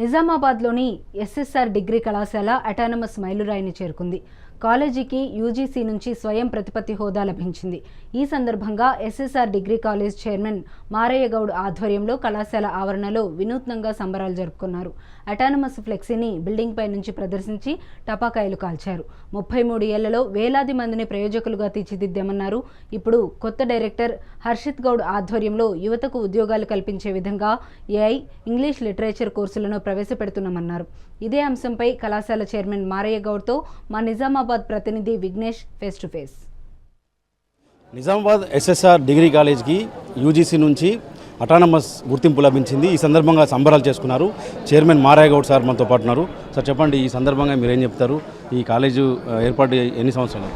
నిజామాబాద్లోని SSR degree కళాశాల autonomous మైలురాయిని చేరుకుంది. కాలేజీకి యూజీసీ నుంచి స్వయం ప్రతిపత్తి హోదా లభించింది. ఈ సందర్భంగా SSR degree college chairman Maraiah Goud ఆధ్వర్యంలో కళాశాల ఆవరణలో వినూత్నంగా సంబరాలు జరుపుకున్నారు. అటానమస్ ఫ్లెక్సీని బిల్డింగ్ పై నుంచి ప్రదర్శించి టపాకాయలు కాల్చారు. ముప్పై మూడు ఏళ్ళలో వేలాది మందిని ప్రయోజకులుగా తీర్చిదిద్దామన్నారు. ఇప్పుడు కొత్త డైరెక్టర్ హర్షిత్ గౌడ్ ఆధ్వర్యంలో యువతకు ఉద్యోగాలు కల్పించే విధంగా ఏఐ ఇంగ్లీష్ లిటరేచర్ కోర్సులను ప్రవేశపెడుతున్నామన్నారు. ఇదే అంశంపై కళాశాల చైర్మన్ మారయ్య గౌడ్తో మా నిజామాబాద్ ప్రతినిధి Vignesh face to face. Nizamabad SSR degree కాలేజ్కి యూజీసీ నుంచి అటానమస్ గుర్తింపు లభించింది. ఈ సందర్భంగా సంబరాలు చేసుకున్నారు. చైర్మన్ మారాయ గౌడ్ సార్ మనతో పాటు ఉన్నారు. సార్ చెప్పండి ఈ సందర్భంగా మీరు ఏం చెప్తారు? ఈ కాలేజు ఏర్పాటు ఎన్ని సంవత్సరాలు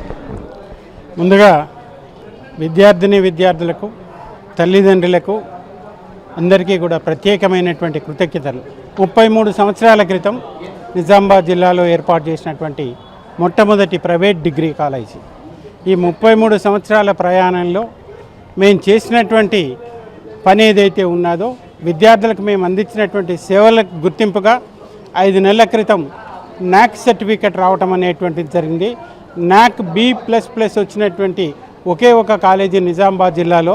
ముందుగా విద్యార్థిని విద్యార్థులకు తల్లిదండ్రులకు అందరికీ కూడా ప్రత్యేకమైనటువంటి కృతజ్ఞతలు. ముప్పై మూడు సంవత్సరాల క్రితం నిజామాబాద్ జిల్లాలో ఏర్పాటు చేసినటువంటి మొట్టమొదటి ప్రైవేట్ డిగ్రీ కాలేజీ. ఈ ముప్పై మూడు సంవత్సరాల ప్రయాణంలో మేము చేసినటువంటి పని ఏదైతే ఉన్నదో విద్యార్థులకు మేము అందించినటువంటి సేవలకు గుర్తింపుగా ఐదు నెలల క్రితం నాక్ సర్టిఫికెట్ రావటం అనేటువంటిది జరిగింది. నాక్ బి ప్లస్ ప్లస్ వచ్చినటువంటి ఒకే ఒక కాలేజీ నిజామాబాద్ జిల్లాలో.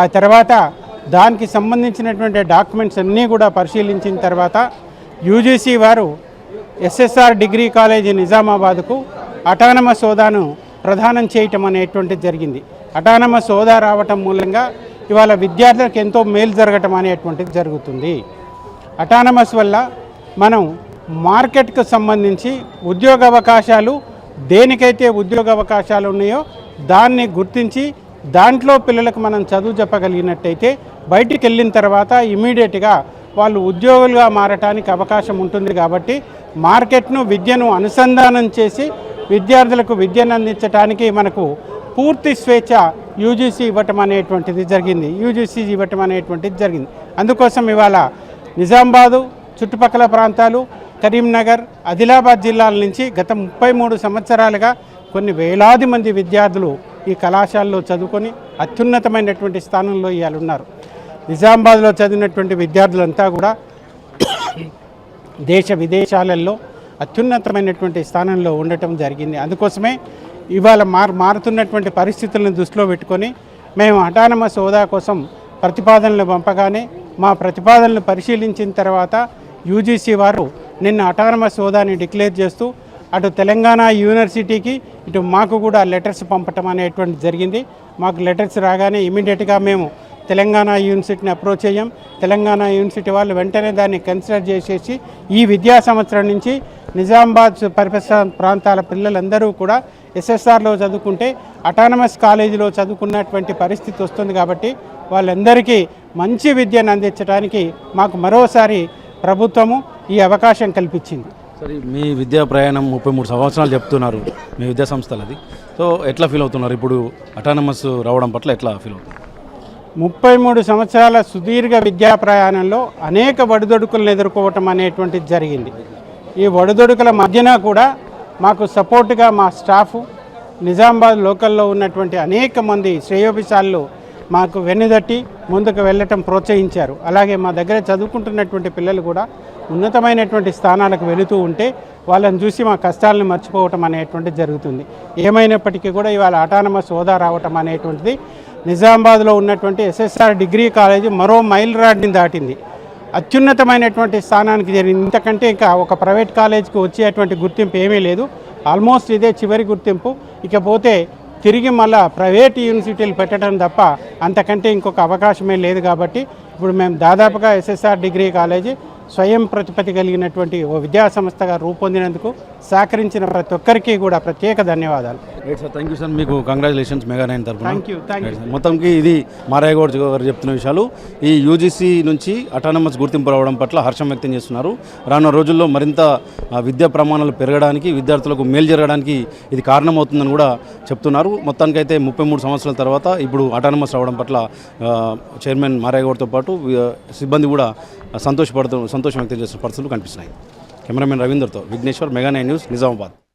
ఆ తర్వాత దానికి సంబంధించినటువంటి డాక్యుమెంట్స్ అన్నీ కూడా పరిశీలించిన తర్వాత యూజీసీ వారు ఎస్ఎస్ఆర్ డిగ్రీ కాలేజీ నిజామాబాద్కు అటానమస్ హోదాను ప్రదానం చేయటం అనేటువంటిది జరిగింది. అటానమస్ హోదా రావటం మూలంగా ఇవాళ విద్యార్థులకు ఎంతో మేలు జరగటం అనేటువంటిది జరుగుతుంది. అటానమస్ వల్ల మనం మార్కెట్కు సంబంధించి ఉద్యోగ అవకాశాలు దేనికైతే ఉద్యోగ అవకాశాలు ఉన్నాయో దాన్ని గుర్తించి దాంట్లో పిల్లలకు మనం చదువు చెప్పగలిగినట్టయితే బయటికి వెళ్ళిన తర్వాత ఇమీడియట్గా వాళ్ళు ఉద్యోగులుగా మారటానికి అవకాశం ఉంటుంది కాబట్టి మార్కెట్ను విద్యను అనుసంధానం చేసి విద్యార్థులకు విద్యను అందించడానికి మనకు పూర్తి స్వేచ్ఛ యూజీసీ ఇవ్వటం అనేటువంటిది జరిగింది. యూజీసీ ఇవ్వటం అనేటువంటిది జరిగింది. అందుకోసం ఇవాళ నిజామాబాదు చుట్టుపక్కల ప్రాంతాలు కరీంనగర్ ఆదిలాబాద్ జిల్లాల నుంచి గత ముప్పై మూడు సంవత్సరాలుగా కొన్ని వేలాది మంది విద్యార్థులు ఈ కళాశాలలో చదువుకొని అత్యున్నతమైనటువంటి స్థానంలో ఇవాళ ఉన్నారు. నిజామాబాద్లో చదివినటువంటి విద్యార్థులంతా కూడా దేశ విదేశాలలో అత్యున్నతమైనటువంటి స్థానంలో ఉండటం జరిగింది. అందుకోసమే ఇవాళ మారు మారుతున్నటువంటి పరిస్థితులను దృష్టిలో పెట్టుకొని మేము అటానమస్ హోదా కోసం ప్రతిపాదనలు పంపగానే మా ప్రతిపాదనలు పరిశీలించిన తర్వాత యూజీసీ వారు నిన్న అటానమస్ హోదాని డిక్లేర్ చేస్తూ అటు తెలంగాణ యూనివర్సిటీకి ఇటు మాకు కూడా లెటర్స్ పంపటం అనేటువంటి జరిగింది. మాకు లెటర్స్ రాగానే ఇమీడియట్గా మేము తెలంగాణ యూనివర్సిటీని అప్రోచ్ అయ్యాం తెలంగాణ యూనివర్సిటీ వాళ్ళు వెంటనే దాన్ని కన్సిడర్ చేసేసి ఈ విద్యా సంవత్సరం నుంచి నిజామాబాద్ పరిసర ప్రాంతాల పిల్లలందరూ కూడా ఎస్ఎస్ఆర్లో చదువుకుంటే అటానమస్ కాలేజీలో చదువుకున్నటువంటి పరిస్థితి వస్తుంది కాబట్టి వాళ్ళందరికీ మంచి విద్యను అందించడానికి మాకు మరోసారి ప్రభుత్వము ఈ అవకాశం కల్పించింది. సరే మీ విద్యా ప్రయాణం ముప్పై మూడు సంవత్సరాలు చెప్తున్నారు మీ విద్యా సంస్థలది. సో ఎట్లా ఫీల్ అవుతున్నారు? ఇప్పుడు అటానమస్ రావడం పట్ల ఎట్లా ఫీల్ అవుతున్నారు ముప్పై మూడు సంవత్సరాల సుదీర్ఘ విద్యా ప్రయాణంలో అనేక ఒడిదొడుకులను ఎదుర్కోవటం అనేటువంటిది జరిగింది. ఈ ఒడిదొడుకుల మధ్యన కూడా మాకు సపోర్ట్గా మా స్టాఫ్ నిజామాబాద్ లోకల్లో ఉన్నటువంటి అనేక మంది శ్రేయోభిశాలు మాకు వెన్నుదట్టి ముందుకు వెళ్ళటం ప్రోత్సహించారు. అలాగే మా దగ్గర చదువుకుంటున్నటువంటి పిల్లలు కూడా ఉన్నతమైనటువంటి స్థానాలకు వెళుతూ ఉంటే వాళ్ళని చూసి మా కష్టాలను మర్చిపోవటం అనేటువంటిది జరుగుతుంది. ఏమైనప్పటికీ కూడా ఇవాళ అటానమస్ హోదా రావటం అనేటువంటిది నిజామాబాద్లో ఉన్నటువంటి ఎస్ఎస్ఆర్ డిగ్రీ కాలేజీ మరో మైల్ రాడ్ని దాటింది. అత్యున్నతమైనటువంటి స్థానానికి జరిగింది ఇంతకంటే ఇంకా ఒక ప్రైవేట్ కాలేజ్కి వచ్చేటువంటి గుర్తింపు ఏమీ లేదు. ఆల్మోస్ట్ ఇదే చివరి గుర్తింపు. ఇకపోతే తిరిగి మళ్ళా ప్రైవేట్ యూనివర్సిటీలు పెట్టడం తప్ప అంతకంటే ఇంకొక అవకాశమే లేదు కాబట్టి ఇప్పుడు మేము దాదాపుగా ఎస్ఎస్ఆర్ డిగ్రీ కాలేజీ స్వయం ప్రతిపత్తి కలిగినటువంటి ఓ విద్యా సంస్థగా రూపొందినందుకు సహకరించిన ప్రతి ఒక్కరికి కూడా ప్రత్యేక ధన్యవాదాలు. Right sir thank you sir మీకు కంగ్రాచులేషన్స్ మెగా నైన్ తరఫున థ్యాంక్ యూ థ్యాంక్ యూ మొత్తంకి ఇది మారాయ గౌడ్ గారు చెప్తున్న విషయాలు. ఈ యూజీసీ నుంచి అటానమస్ గుర్తింపు రావడం పట్ల హర్షం వ్యక్తం చేస్తున్నారు. రానున్న రోజుల్లో మరింత విద్యా ప్రమాణాలు పెరగడానికి విద్యార్థులకు మేలు జరగడానికి ఇది కారణమవుతుందని కూడా చెప్తున్నారు. మొత్తానికైతే ముప్పై మూడు సంవత్సరాల తర్వాత ఇప్పుడు అటానమస్ రావడం పట్ల చైర్మన్ మారాయ గౌడ్తో పాటు సిబ్బంది కూడా సంతోషపడుతూ సంతోషం వ్యక్తం చేస్తున్న పరిస్థితులు కనిపిస్తున్నాయి. Cameraman రవీందర్తో Vighneshwar mega nine news Nizamabad.